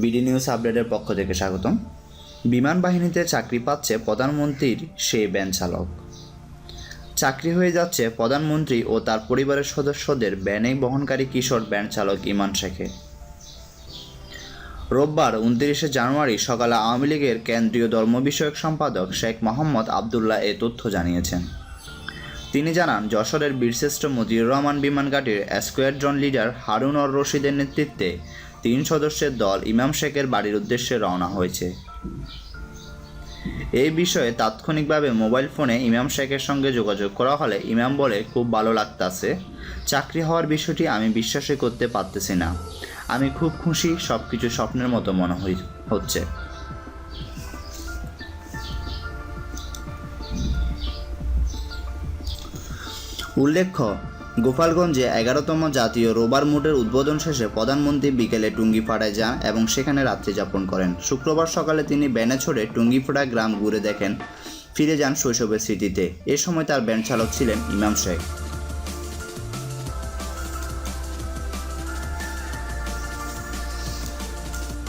BD news আপডেটের পক্ষ থেকে স্বাগতম। বিমান বাহিনীতে চাকরি পাচ্ছে প্রধানমন্ত্রীর সেই ব্যান চালক। চাকরি হয়ে যাচ্ছে প্রধানমন্ত্রী ও তার পরিবারের সদস্যদের ব্যানে বহনকারী কিশোর ব্যান চালক ইমান শেখের। রোববার উনত্রিশে জানুয়ারি সকালে আওয়ামী লীগের কেন্দ্রীয় ধর্ম বিষয়ক সম্পাদক শেখ মোহাম্মদ আবদুল্লাহ এ তথ্য জানিয়েছেন। তিনি জানান, যশোরের বীরশ্রেষ্ঠ মজিউর রহমান বিমানঘাটির স্কোয়াড্রন লিডার হারুন অর রশিদের নেতৃত্বে তিন সদস্যের দল ইমাম শেখের বাড়ির উদ্দেশ্যে রওনা হয়েছে। এই বিষয়ে তাৎক্ষণিকভাবে মোবাইল ফোনে ইমাম শেখের সঙ্গে যোগাযোগ করা হলে ইমাম বলে, খুব ভালো লাগতাছে। চাকরি হওয়ার বিষয়টি আমি বিশ্বাসই করতে পারতেছি না। আমি খুব খুশি সব কিছু স্বপ্নের মতো মনে হচ্ছে। উল্লেখ্য গোপালগঞ্জে এগারোতম জাতীয় রোবার মোটের উদ্বোধন শেষে প্রধানমন্ত্রী বিকেলে টুঙ্গিপাড়ায় যান এবং সেখানে রাত্রি যাপন করেন। শুক্রবার সকালে তিনি ব্যানে ছড়ে টুঙ্গিপাড়া গ্রাম ঘুরে দেখেন। ফিরে যান শৈশবের স্মৃতিতে। এ সময় তার ব্যান্ড চালক ছিলেন ইমাম শেখ।